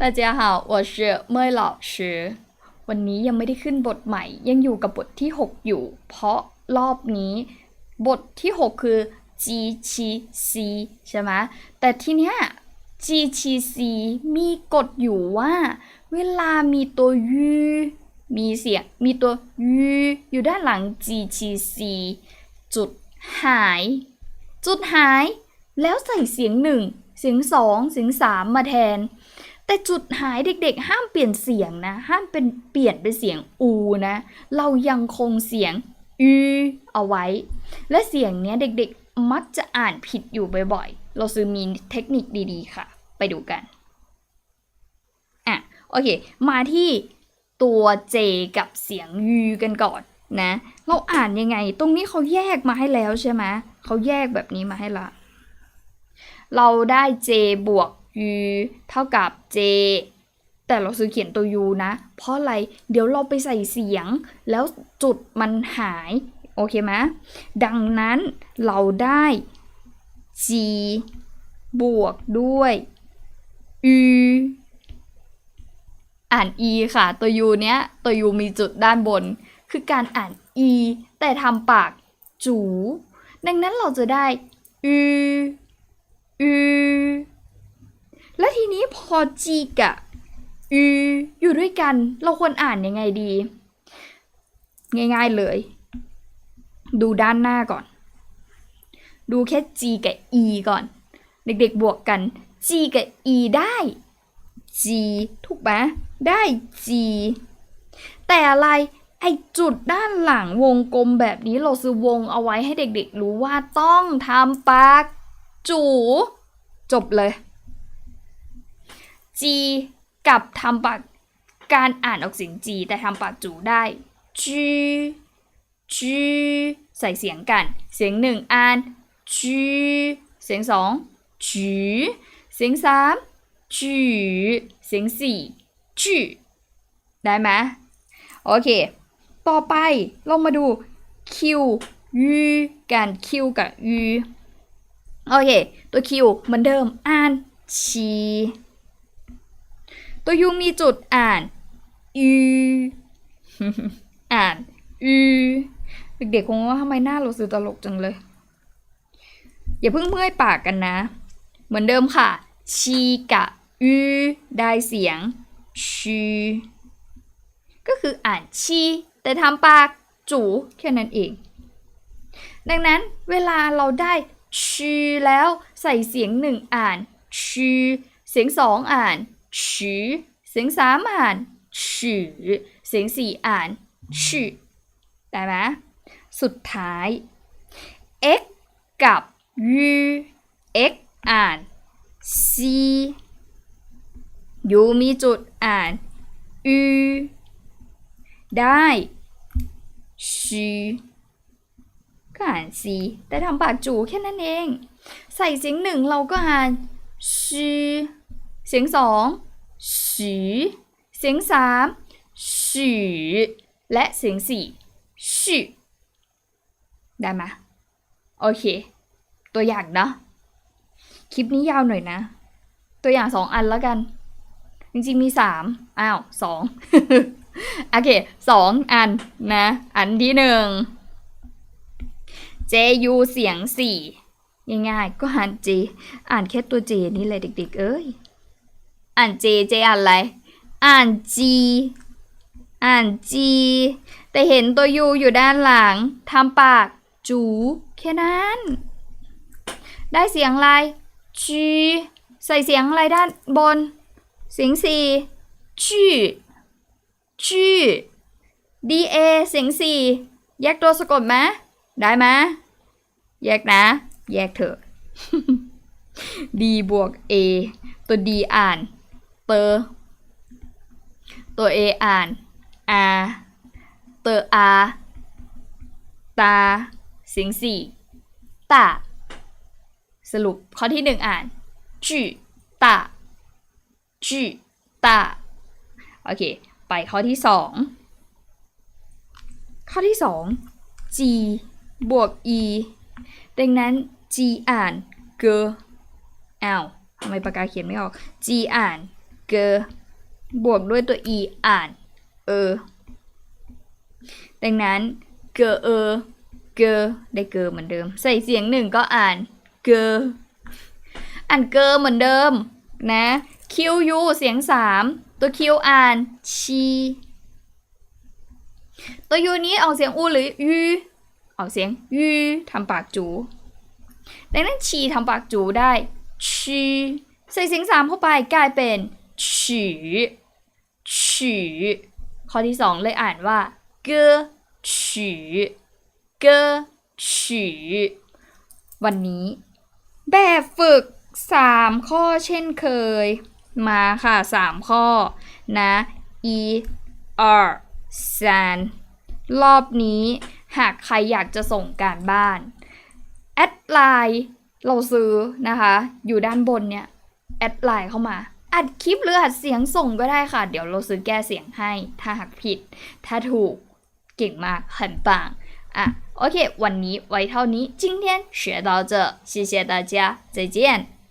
大家好我是เมย老师วันนี้ยังไม่ได้ขึ้นบทใหม่ ยังอยู่กับบทที่ 6 อยู่ เพราะรอบนี้ บทที่ 6 คือ G ชีซีใช่ไหมแต่ทีเนี้ย G ชีซีมีกฎอยู่ว่า เวลามีตัวยูมีเสียง มีตัวยูอยู่ด้านหลัง G ชีซีจุดหาย จุดหาย แล้วใส่เสียงหนึ่ง เสียงสอง เสียงสามมาแทน แต่จุดหายเด็กๆ ห้ามเปลี่ยนเสียงนะ ห้ามเป็นเปลี่ยนเป็นเสียงอูนะ เรายังคงเสียงอืเอาไว้ และเสียงเนี้ยเด็กๆ มักจะอ่านผิดอยู่บ่อยๆ เราซื้อมีเทคนิคดีๆ ค่ะ ไปดูกัน อะ โอเค มาที่ตัว J กับเสียงยูกันก่อนนะ เราอ่านยังไง ตรงนี้เขาแยกมาให้แล้วใช่ไหม เขาแยกแบบนี้มาให้ละ เราได้ J บวก U เท่ากับ J แต่เราซื้อเขียนตัว U นะ เพราะอะไร เดี๋ยวเราไปใส่เสียง แล้วจุดมันหาย โอเคไหมดังนั้นเราได้ G บวกด้วย U อ่าน E ค่ะ ตัว U เนี้ย ตัว U มีจุดด้านบน คือการอ่าน E แต่ทำปากจู ดังนั้นเราจะได้ U U และทีนี้พอ G กับ U อยู่ด้วยกัน เราควรอ่านยังไงดี ง่ายๆเลย ดูด้านหน้าก่อน ดูแค่ G กับ E ก่อน เด็กๆบวกกัน G กับ E ได้ G ถูกไหมได้ G แต่อะไรไอจุดด้านหลังวงกลมแบบนี้เราซื้อวงเอาไว้ให้เด็กๆรู้ว่าต้องทำปากจู จบเลย G กับทำปากการอ่านออกเสียง G แต่ทำปากจูได้ G G ใส่เสียงกัน เสียงหนึ่งอ่าน G เสียงสอง G เสียงสาม G เสียงสี่ G ได้ไหมโอเค ต่อไปลองมาดู Q U กัน Q กับ U โอเค ตัว Q เหมือนเดิม อ่านชี ตัว U มีจุดอ่าน U อ่าน U เด็กๆคงว่าทำไมหน้าเราสื่อตลกจังเลย อย่าเพิ่งเมื่อยปากกันนะ เหมือนเดิมค่ะ ชีกับอูได้เสียงชีก็คืออ่านชี แต่ทำปากจูแค่นั้นเอง ดังนั้นเวลาเราได้ชีแล้วใส่เสียงหนึ่งอ่านชีเสียงสองอ่าน ชีเสียงสามอ่านชีเสียงสี่อ่านชีได้ไหมสุดท้าย x กับ u x อ่าน c u มีจุดอ่าน u ได้ she ก็อ่าน c แต่ทำปากจูแค่นั้นเอง ใส่เสียงหนึ่งเราก็อ่าน she เสียงสอง she เสียงสาม she และเสียงสี่ she ได้ไหมโอเค ตัวอย่างเนาะคลิปนี้ยาวหน่อยนะ ตัวอย่างสองอันแล้วกัน จริงๆมีสามอ้าวสองโอเคสองอันนะ อันที่หนึ่ง J U เสียงสี่ง่ายๆก็อ่าน J อ่านแค่ตัว J นี่เลยเด็ก ๆ เอ้ย อ่าน J J อ่านอะไร อ่าน G อ่าน G แต่เห็นตัว U อยู่ด้านหลังทำปาก จูแค่นั้น ได้เสียงอะไร G ใส่เสียงอะไรด้านบน เสียงสี่ G G D A เสียงสี่แยกตัวสะกดไหมได้ไหมแยกนะ แยกเถอะ D บวก A ตัว D อ่าน เตอตัว A อ่าน R เตอ R ตาเสียงสี่ตาสรุปข้อที่หนึ่งอ่านจืตาจืตาโอเค ไปข้อที่สองข้อที่สอง G บวก E ดังนั้น G อ่านเกออ้าวทำไมปากกาเขียนไม่ออก G อ่าน เกอบวกด้วยตัว e อ่าน เออ ดังนั้นเกอเออเกอได้เกอเหมือนเดิม ใส่เสียงหนึ่งก็อ่านเกออ่านเกอเหมือนเดิมนะคิวยูเสียงสามตัวคิวอ่านชีตัวยูนี้ออกเสียงอูหรือยูออกเสียงยูทำปากจู ดังนั้นชีทำปากจูได้ชีใส่เสียงสามเข้าไปกลายเป็น ฉีฉีข้อที่สองเลยอ่านว่าเกอฉีเกอฉีวันนี้ แบบฝึก3ข้อเช่นเคย มาค่ะ3ข้อ นะ e r san รอบนี้หากใครอยากจะส่งการบ้าน แอดไลน์เราซื้อนะคะ อยู่ด้านบนเนี่ย แอดไลน์เข้ามา อัดคลิปหรืออัดเสียงส่งก็ได้ค่ะ เดี๋ยวเราซื้อแก้เสียงให้ ถ้าหากผิด ถ้าถูกเก่งมาก很棒อ่ะโอเค วันนี้ไว้เท่านี้今天学到这谢谢大家再见